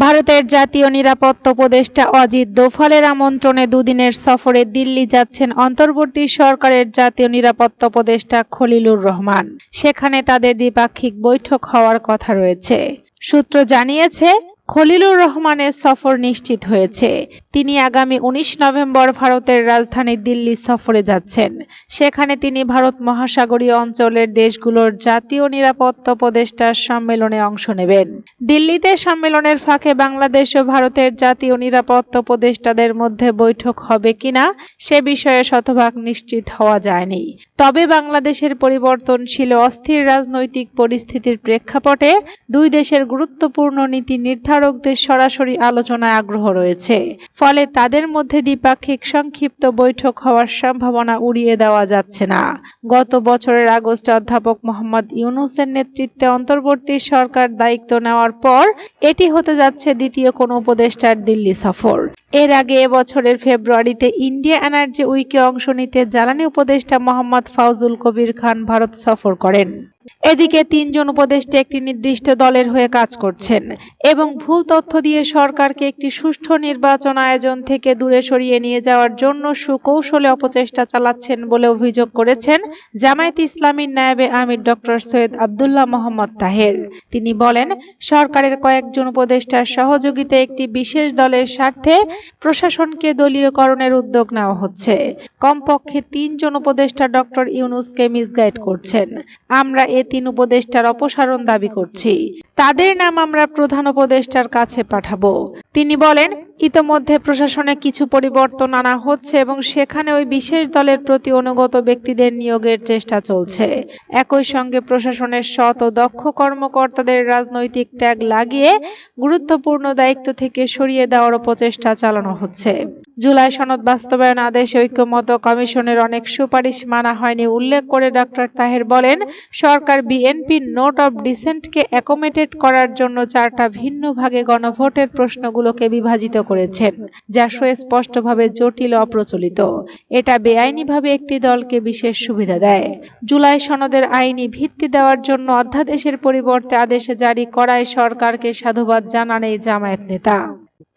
ভারতের জাতীয় নিরাপত্তা উপদেষ্টা অজিত দোভালের আমন্ত্রণে দুদিনের সফরে দিল্লি যাচ্ছেন অন্তর্বর্তী সরকারের জাতীয় নিরাপত্তা উপদেষ্টা খলিলুর রহমান। সেখানে তাদের দ্বিপাক্ষিক বৈঠক হওয়ার কথা রয়েছে। সূত্র জানিয়েছে খলিলুর রহমানের সফর নিশ্চিত হয়েছে। তিনি আগামী উনিশ নভেম্বর ভারতের রাজধানী দিল্লি সফরে যাচ্ছেন। সেখানে তিনি ভারত মহাসাগরীয় অঞ্চলের দেশগুলোর জাতীয় নিরাপত্তা উপদেষ্টার সম্মেলনে অংশ নেবেন। দিল্লিতে সম্মেলনের ফাঁকে বাংলাদেশ ও ভারতের জাতীয় নিরাপত্তা উপদেষ্টাদের মধ্যে বৈঠক হবে কিনা সে বিষয়ে শতভাগ নিশ্চিত হওয়া যায়নি। তবে বাংলাদেশের পরিবর্তনশীল অস্থির রাজনৈতিক পরিস্থিতির প্রেক্ষাপটে দুই দেশের গুরুত্বপূর্ণ নীতি নির্ধারকদের সরাসরি আলোচনায় আগ্রহ রয়েছে। ফলে তাদের মধ্যে দ্বিপাক্ষিক সংক্ষিপ্ত বৈঠক হওয়ার সম্ভাবনা উড়িয়ে দেওয়া যাচ্ছে না। গত বছরের আগস্টে অধ্যাপক মোহাম্মদ ইউনুসের নেতৃত্বে অন্তর্বর্তী সরকার দায়িত্ব নেওয়ার পর এটি হতে যাচ্ছে দ্বিতীয় কোনো উপদেষ্টার দিল্লি সফর। এর আগে এবছরের ফেব্রুয়ারিতে ইন্ডিয়া এনার্জি উইকে অংশ নিতে জ্বালানি উপদেষ্টা মোহাম্মদ ফাউজুল কবির খান ভারত সফর করেন। এদিকে তিনজন উপদেষ্টা একটি নির্দিষ্ট দলের হয়ে কাজ করছেন এবং ভুল তথ্য দিয়ে সরকারকে একটি সুষ্ঠু নির্বাচন আয়োজন থেকে দূরে সরিয়ে নিয়ে যাওয়ার জন্য সুকৌশলে অপচেষ্টা চালাচ্ছেন বলে অভিযোগ করেছেন জামায়াত ইসলামীর নায়েবে আমির ডক্টর সৈয়দ আবদুল্লাহ মোহাম্মদ তাহের। তিনি বলেন, সরকারের কয়েকজন উপদেষ্টার সহযোগিতায় একটি বিশেষ দলের স্বার্থে প্রশাসনকে দলীয়করণের উদ্যোগ নেওয়া হচ্ছে। কমপক্ষে তিনজন উপদেষ্টা ডক্টর ইউনুসকে মিসগাইড করছেন। আমরা তিন উপদেষ্টার অপসারণ দাবি করছি। তাদের নাম আমরা প্রধান উপদেষ্টার কাছে পাঠাবো। তিনি বলেন, ইতোমধ্যে প্রশাসনে কিছু পরিবর্তন আনা হচ্ছে এবং সেখানে ওই বিশেষ দলের প্রতি অনুগত ব্যক্তিদের নিয়োগের চেষ্টা চলছে। একই সঙ্গে প্রশাসনের ও দক্ষ কর্মকর্তাদের রাজনৈতিক ট্যাগ লাগিয়ে গুরুত্বপূর্ণ দায়িত্ব থেকে সরিয়ে দেওয়ার প্রচেষ্টা চালানো হচ্ছে। জুলাই সনদ বাস্তবায়ন আদেশে ঐক্যমত কমিশনের অনেক সুপারিশ মানা হয়নি, উল্লেখ করে ডক্টর তাহের বলেন, সরকার বিএনপির নোট অব ডিসেন্টকে অ্যাকোমোডেট করার জন্য চারটা ভিন্ন ভাগে গণভোটের প্রশ্নগুলোকে বিভাজিত করেছেন, যা সুস্পষ্টভাবে জটিল অপ্রচলিত। এটা বেআইনিভাবে একটি দলকে বিশেষ সুবিধা দেয়। জুলাই সনদের আইনি ভিত্তি দেওয়ার জন্য অধ্যাদেশের পরিবর্তে আদেশে জারি করায় সরকারকে সাধুবাদ জানান এই জামায়াত নেতা।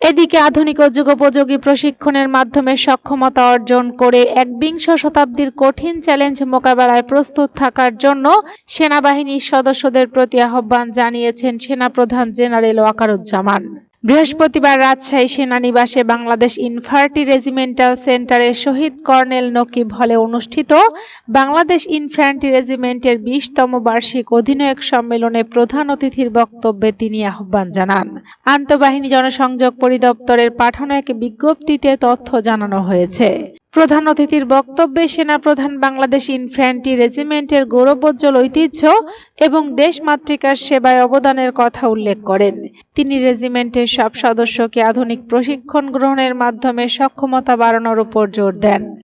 এদিকে আধুনিক ও যুগোপযোগী প্রশিক্ষণের মাধ্যমে সক্ষমতা অর্জন করে একবিংশ শতাব্দীর কঠিন চ্যালেঞ্জ মোকাবেলায় প্রস্তুত থাকার জন্য সেনাবাহিনীর সদস্যদের প্রতি আহ্বান জানিয়েছেন সেনাপ্রধান জেনারেল ওয়াকারুজ্জামান। বৃহস্পতিবার রাজশাহী সেনানিবাসে বাংলাদেশ ইনফার্টি রেজিমেন্টাল সেন্টারের শহীদ কর্নেল নকিব হলে অনুষ্ঠিত বাংলাদেশ ইনফ্যান্ট্রি রেজিমেন্টের বিশতম বার্ষিক অধিনায়ক সম্মেলনে প্রধান অতিথির বক্তব্যে তিনি আহ্বান জানান। আন্তঃবাহিনী জনসংযোগ পরিদপ্তরের পাঠানো এক বিজ্ঞপ্তিতে তথ্য জানানো হয়েছে। প্রধান অতিথির বক্তব্যে সেনাপ্রধান বাংলাদেশ ইনফ্যান্ট্রি রেজিমেন্টের গৌরবোজ্জ্বল ঐতিহ্য এবং দেশমাতৃকার সেবায় অবদানের কথা উল্লেখ করেন। তিনি রেজিমেন্টের সব সদস্যকে আধুনিক প্রশিক্ষণ গ্রহণের মাধ্যমে সক্ষমতা বাড়ানোর উপর জোর দেন।